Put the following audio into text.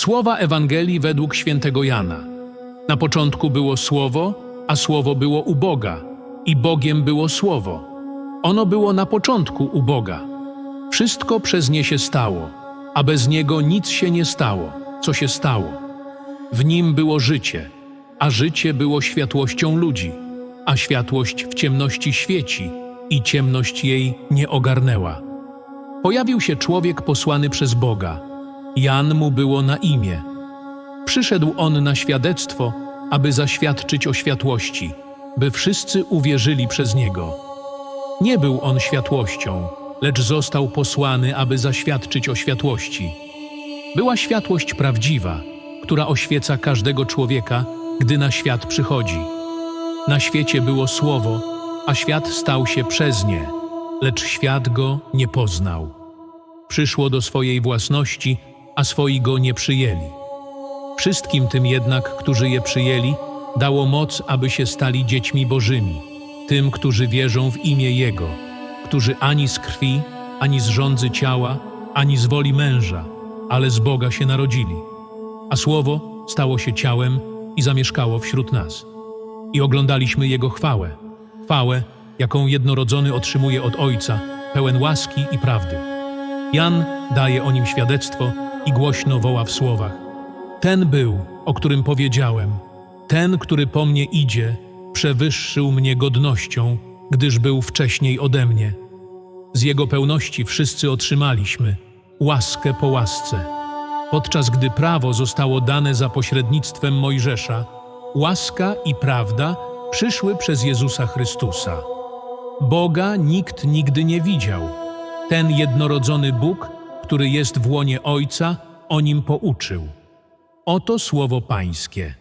Słowa Ewangelii według świętego Jana. Na początku było Słowo, a Słowo było u Boga, i Bogiem było Słowo. Ono było na początku u Boga. Wszystko przez nie się stało, a bez niego nic się nie stało, co się stało. W nim było życie, a życie było światłością ludzi, a światłość w ciemności świeci i ciemność jej nie ogarnęła. Pojawił się człowiek posłany przez Boga. Jan mu było na imię. Przyszedł on na świadectwo, aby zaświadczyć o światłości, by wszyscy uwierzyli przez niego. Nie był on światłością, lecz został posłany, aby zaświadczyć o światłości. Była światłość prawdziwa, która oświeca każdego człowieka, gdy na świat przychodzi. Na świecie było słowo, a świat stał się przez nie, lecz świat go nie poznał. Przyszło do swojej własności, a swoi go nie przyjęli. Wszystkim tym jednak, którzy je przyjęli, dało moc, aby się stali dziećmi Bożymi, tym, którzy wierzą w imię Jego, którzy ani z krwi, ani z rządzy ciała, ani z woli męża, ale z Boga się narodzili. A Słowo stało się ciałem i zamieszkało wśród nas. I oglądaliśmy Jego chwałę, chwałę, jaką jednorodzony otrzymuje od Ojca, pełen łaski i prawdy. Jan daje o nim świadectwo i głośno woła w słowach: Ten był, o którym powiedziałem, ten, który po mnie idzie, przewyższył mnie godnością, gdyż był wcześniej ode mnie. Z jego pełności wszyscy otrzymaliśmy łaskę po łasce. Podczas gdy prawo zostało dane za pośrednictwem Mojżesza, łaska i prawda przyszły przez Jezusa Chrystusa. Boga nikt nigdy nie widział. Ten jednorodzony Bóg, który jest w łonie Ojca, o nim pouczył. Oto słowo Pańskie.